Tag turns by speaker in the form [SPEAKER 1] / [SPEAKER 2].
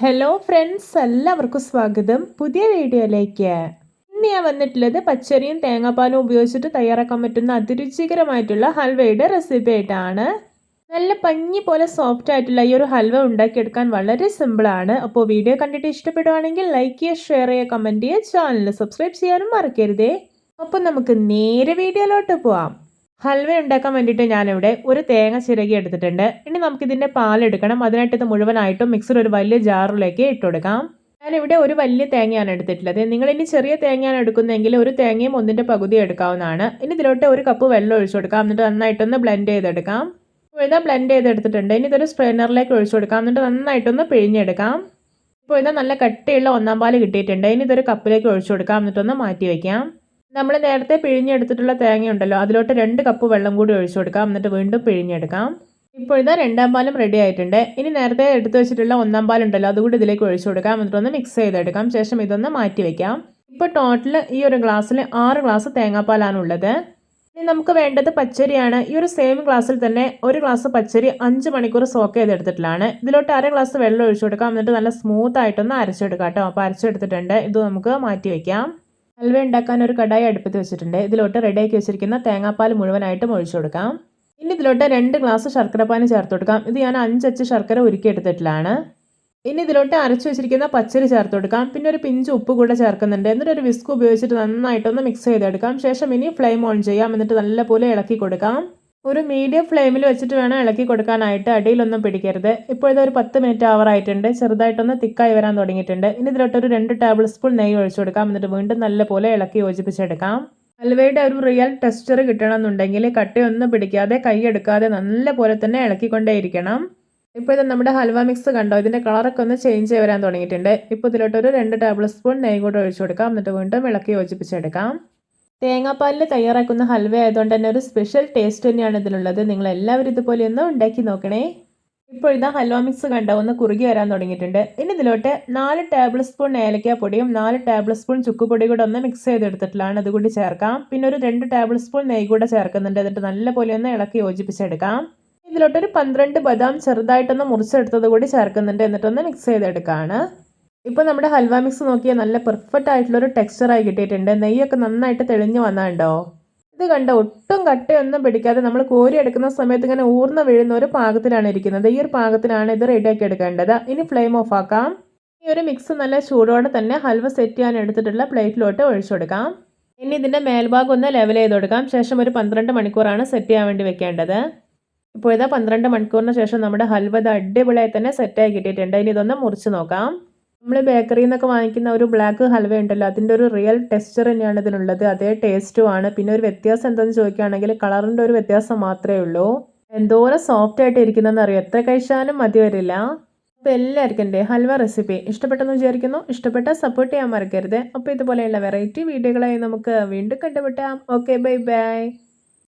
[SPEAKER 1] Hello friends എല്ലാവർക്കും സ്വാഗതം. പുതിയ വീഡിയോയിലേക്ക്. ഇന്ന് ഞാൻ വന്നിട്ടുള്ളത് പച്ചരിയും തേങ്ങാപ്പാലും ഉപയോഗിച്ചിട്ട് തയ്യാറാക്കാൻ പറ്റുന്ന അതിരുചികരമായിട്ടുള്ള ഹൽവയുടെ റെസിപ്പി ആയിട്ടാണ്. നല്ല പഞ്ഞി പോലെ സോഫ്റ്റ് ആയിട്ടുള്ള ഈ ഒരു ഹൽവ ഉണ്ടാക്കിയെടുക്കാൻ വളരെ സിമ്പിളാണ് അപ്പോൾ വീഡിയോ കണ്ടിട്ട് ഇഷ്ടപ്പെടുവാണെങ്കിൽ ലൈക്ക് ചെയ്യുക ഷെയർ ചെയ്യുക കമന്റ് ചെയ്യുക ചാനൽ സബ്സ്ക്രൈബ് ചെയ്യാനും മറക്കരുതേ. അപ്പോൾ നമുക്ക് നേരെ വീഡിയോയിലോട്ട് പോവാം. ഹൽവ ഉണ്ടാക്കാൻ വേണ്ടിയിട്ട് ഞാനിവിടെ ഒരു തേങ്ങ ചിരകി എടുത്തിട്ടുണ്ട്. ഇനി നമുക്കിതിന്റെ പാലെടുക്കണം അതിനായിട്ട് ഇത് മുഴുവനായിട്ടും മിക്സർ ഒരു വലിയ ജാറിലേക്ക് ഇട്ട് കൊടുക്കാം. ഞാനിവിടെ ഒരു വലിയ തേങ്ങയാണ് എടുത്തിട്ടുള്ളത്. നിങ്ങൾ ഇനി ചെറിയ തേങ്ങയാണ് എടുക്കുന്നതെങ്കിൽ ഒരു തേങ്ങയും ഒന്നിന്റെ പകുതി എടുക്കാവുന്നതാണ്. ഇനി ഇതിലോട്ട് ഒരു കപ്പ് വെള്ളം ഒഴിച്ചു കൊടുക്കാം. എന്നിട്ട് നന്നായിട്ടൊന്ന് ബ്ലെൻഡ് ചെയ്തെടുക്കാം. ഇപ്പോൾ ബ്ലെൻഡ് ചെയ്തെടുത്തിട്ടുണ്ട്. ഇനി ഇതൊരു സ്ട്രെയിനറിലേക്ക് ഒഴിച്ചു കൊടുക്കാം. എന്നിട്ട് നന്നായിട്ടൊന്ന് പിഴിഞ്ഞെടുക്കാം. ഇപ്പോൾ ഇതാ നല്ല കട്ടിയുള്ള ഒന്നാം പാൽ കിട്ടിയിട്ടുണ്ട്. ഇനി ഇതൊരു കപ്പിലേക്ക് ഒഴിച്ചു കൊടുക്കാം. എന്നിട്ടൊന്ന് മാറ്റി വയ്ക്കാം. നമ്മൾ നേരത്തെ പിഴിഞ്ഞെടുത്തിട്ടുള്ള തേങ്ങ ഉണ്ടല്ലോ അതിലോട്ട് രണ്ട് കപ്പ് വെള്ളം കൂടി ഒഴിച്ചു കൊടുക്കാം. എന്നിട്ട് വീണ്ടും പിഴിഞ്ഞെടുക്കാം. ഇപ്പോൾ ഇതാ രണ്ടാം പാലും റെഡി ആയിട്ടുണ്ട്. ഇനി നേരത്തെ എടുത്തു വെച്ചിട്ടുള്ള ഒന്നാം പാലുണ്ടല്ലോ അതുകൂടി ഇതിലേക്ക് ഒഴിച്ചു കൊടുക്കാം. എന്നിട്ട് ഒന്ന് മിക്സ് ചെയ്തെടുക്കാം. ശേഷം ഇതൊന്ന് മാറ്റി വയ്ക്കാം ഇപ്പോൾ ടോട്ടൽ ഈ ഒരു ഗ്ലാസ്സിൽ ആറ് ഗ്ലാസ് തേങ്ങാപ്പാലാണ് ഉള്ളത്. ഇനി നമുക്ക് വേണ്ടത് പച്ചരിയാണ്. ഈ ഒരു സെയിം ഗ്ലാസ്സിൽ തന്നെ ഒരു ഗ്ലാസ് പച്ചരി അഞ്ച് മണിക്കൂർ സോക്ക് ചെയ്തെടുത്തിട്ടുള്ളതാണ്. ഇതിലോട്ട് അര ഗ്ലാസ് വെള്ളം ഒഴിച്ചു കൊടുക്കാം. എന്നിട്ട് നല്ല സ്മൂത്ത് ആയിട്ടൊന്ന് അരച്ചെടുക്കാം കേട്ടോ. അപ്പോൾ അരച്ചെടുത്തിട്ടുണ്ട്. ഇത് നമുക്ക് മാറ്റി വയ്ക്കാം ഹൽവ ഉണ്ടാക്കാൻ ഒരു കടായി അടുപ്പത്ത് വെച്ചിട്ടുണ്ട്. ഇതിലോട്ട് റെഡിയാക്കി വെച്ചിരിക്കുന്ന തേങ്ങാപ്പാൽ മുഴുവനായിട്ടും ഒഴിച്ചു കൊടുക്കാം. ഇനി ഇതിലോട്ട് രണ്ട് ഗ്ലാസ് ശർക്കരപ്പാനി ചേർത്ത് കൊടുക്കാം. ഇത് ഞാൻ അഞ്ചച്ച് ശർക്കര ഉരുക്കി എടുത്തിട്ടുള്ളതാണ് ഇനി ഇതിലോട്ട് അരച്ചു വെച്ചിരിക്കുന്ന പച്ചരി ചേർത്ത് കൊടുക്കാം. പിന്നെ ഒരു പിഞ്ച് ഉപ്പ് കൂടെ ചേർക്കുന്നുണ്ട്. എന്നിട്ട് ഒരു വിസ്ക് ഉപയോഗിച്ചിട്ട് നന്നായിട്ടൊന്ന് മിക്സ് ചെയ്തെടുക്കാം. ശേഷം ഇനി ഫ്ലെയിം ഓൺ ചെയ്യാം. എന്നിട്ട് നല്ലപോലെ ഇളക്കി കൊടുക്കാം. ഒരു മീഡിയം ഫ്ലെയിമിൽ വെച്ചിട്ട് വേണം ഇളക്കി കൊടുക്കാനായിട്ട്. അടിയിലൊന്നും പിടിക്കരുത്. ഇപ്പോൾ ഒരു പത്ത് മിനിറ്റ് ആവറായിട്ടുണ്ട് ചെറുതായിട്ടൊന്ന് തിക്കായി വരാൻ തുടങ്ങിയിട്ടുണ്ട്. ഇനി ഇതിലോട്ടൊരു രണ്ട് ടേബിൾ സ്പൂൺ നെയ്യ് ഒഴിച്ചു കൊടുക്കാം. എന്നിട്ട് വീണ്ടും നല്ലപോലെ ഇളക്കി യോജിപ്പിച്ചെടുക്കാം. ഹൽവയുടെ ഒരു റിയൽ ടെക്സ്ചർ കിട്ടണമെന്നുണ്ടെങ്കിൽ കട്ടയൊന്നും പിടിക്കാതെ കൈ എടുക്കാതെ നല്ല പോലെ തന്നെ ഇളക്കിക്കൊണ്ടേയിരിക്കണം. ഇപ്പോൾ ഇത് നമ്മുടെ ഹൽവ മിക്സ് കണ്ടോ? ഇതിന്റെ കളറൊക്കെ ഒന്ന് ചേഞ്ച് വരാൻ തുടങ്ങിയിട്ടുണ്ട്. ഇപ്പോൾ ഇതിലോട്ടൊരു രണ്ട് ടേബിൾ സ്പൂൺ നെയ്യ് കൂടെ ഒഴിച്ചു കൊടുക്കാം. എന്നിട്ട് വീണ്ടും ഇളക്കി യോജിപ്പിച്ചെടുക്കാം. തേങ്ങാപ്പാലിൽ തയ്യാറാക്കുന്ന ഹൽവ ആയതുകൊണ്ട് തന്നെ ഒരു സ്പെഷ്യൽ ടേസ്റ്റ് തന്നെയാണ് ഇതിലുള്ളത്. നിങ്ങൾ എല്ലാവരും ഇതുപോലെ ഒന്ന് ഉണ്ടാക്കി നോക്കണേ. ഇപ്പോൾ ഇതാ ഹൽവ മിക്സ് കണ്ട? ഒന്ന് കുറുകി വരാൻ തുടങ്ങിയിട്ടുണ്ട്. ഇനി ഇതിലോട്ട് നാല് ടേബിൾ സ്പൂൺ ഏലക്ക പൊടിയും നാല് ടേബിൾ സ്പൂൺ ചുക്കുപൊടി കൂടെ ഒന്ന് മിക്സ് ചെയ്തെടുത്തിട്ടുള്ളതാണ്. അതുകൂടി ചേർക്കാം. പിന്നെ ഒരു രണ്ട് ടേബിൾ സ്പൂൺ നെയ്യ് കൂടെ ചേർക്കുന്നുണ്ട്. എന്നിട്ട് നല്ലപോലെ ഒന്ന് ഇളക്കി യോജിപ്പിച്ചെടുക്കാം. ഇതിലോട്ടൊരു പന്ത്രണ്ട് ബദാം ചെറുതായിട്ടൊന്ന് മുറിച്ചെടുത്തത് കൂടി ചേർക്കുന്നുണ്ട്. എന്നിട്ടൊന്ന് മിക്സ് ചെയ്തെടുക്കുകയാണ് ഇപ്പോൾ നമ്മുടെ ഹൽവ മിക്സ് നോക്കിയാൽ നല്ല പെർഫെക്റ്റ് ആയിട്ടുള്ളൊരു ടെക്സ്ചറായി കിട്ടിയിട്ടുണ്ട്. നെയ്യൊക്കെ നന്നായിട്ട് തെളിഞ്ഞു വന്നാണ്ടോ? ഇത് കണ്ട? ഒട്ടും കട്ടയൊന്നും പിടിക്കാതെ നമ്മൾ കോരി എടുക്കുന്ന സമയത്ത് ഇങ്ങനെ ഊർന്ന് വീഴുന്ന ഒരു പാകത്തിലാണ് ഇരിക്കുന്നത്. ഈ ഒരു പാകത്തിലാണ് ഇത് റെഡിയാക്കി എടുക്കേണ്ടത്. ഇനി ഫ്ലെയിം ഓഫ് ആക്കാം. ഈ ഒരു മിക്സ് നല്ല ചൂടോടെ തന്നെ ഹൽവ സെറ്റ് ചെയ്യാൻ എടുത്തിട്ടുള്ള പ്ലേറ്റിലോട്ട് ഒഴിച്ചു കൊടുക്കാം. ഇനി ഇതിന്റെ മേൽഭാഗം ഒന്ന് ലെവൽ ചെയ്ത് കൊടുക്കാം. ശേഷം ഒരു പന്ത്രണ്ട് മണിക്കൂറാണ് സെറ്റ് ചെയ്യാൻ വേണ്ടി വെക്കേണ്ടത്. ഇപ്പോൾ ഇതാ പന്ത്രണ്ട് മണിക്കൂറിന് ശേഷം നമ്മുടെ ഹൽവ ഇത് അടിപൊളിയായി തന്നെ സെറ്റായി കിട്ടിയിട്ടുണ്ട്. ഇനി ഇതൊന്ന് മുറിച്ച് നോക്കാം. നമ്മൾ ബേക്കറിയിൽ നിന്നൊക്കെ വാങ്ങിക്കുന്ന ഒരു ബ്ലാക്ക് ഹൽവ ഉണ്ടല്ലോ അതിന്റെ ഒരു റിയൽ ടെക്സ്ചർ തന്നെയാണ് ഇതിനുള്ളത് അതേ ടേസ്റ്റും ആണ്. പിന്നെ ഒരു വ്യത്യാസം എന്താണെന്ന് ചോദിക്കുകയാണെങ്കിൽ കളറിന്റെ ഒരു വ്യത്യാസം മാത്രമേ ഉള്ളൂ. എന്തോരം സോഫ്റ്റ് ആയിട്ട് ഇരിക്കുന്നതെന്ന് അറിയാം? എത്ര കഴിച്ചാലും മതി വരില്ല. അപ്പോൾ എല്ലാവർക്കും എന്റെ ഹൽവ റെസിപ്പി ഇഷ്ടപ്പെട്ടെന്ന് വിചാരിക്കുന്നു. ഇഷ്ടപ്പെട്ട സപ്പോർട്ട് ചെയ്യാൻ മറക്കരുത്. അപ്പോൾ ഇതുപോലെയുള്ള വെറൈറ്റി വീഡിയോകളായി നമുക്ക് വീണ്ടും കണ്ടുപിട്ടാം ഓക്കെ ബൈ ബൈ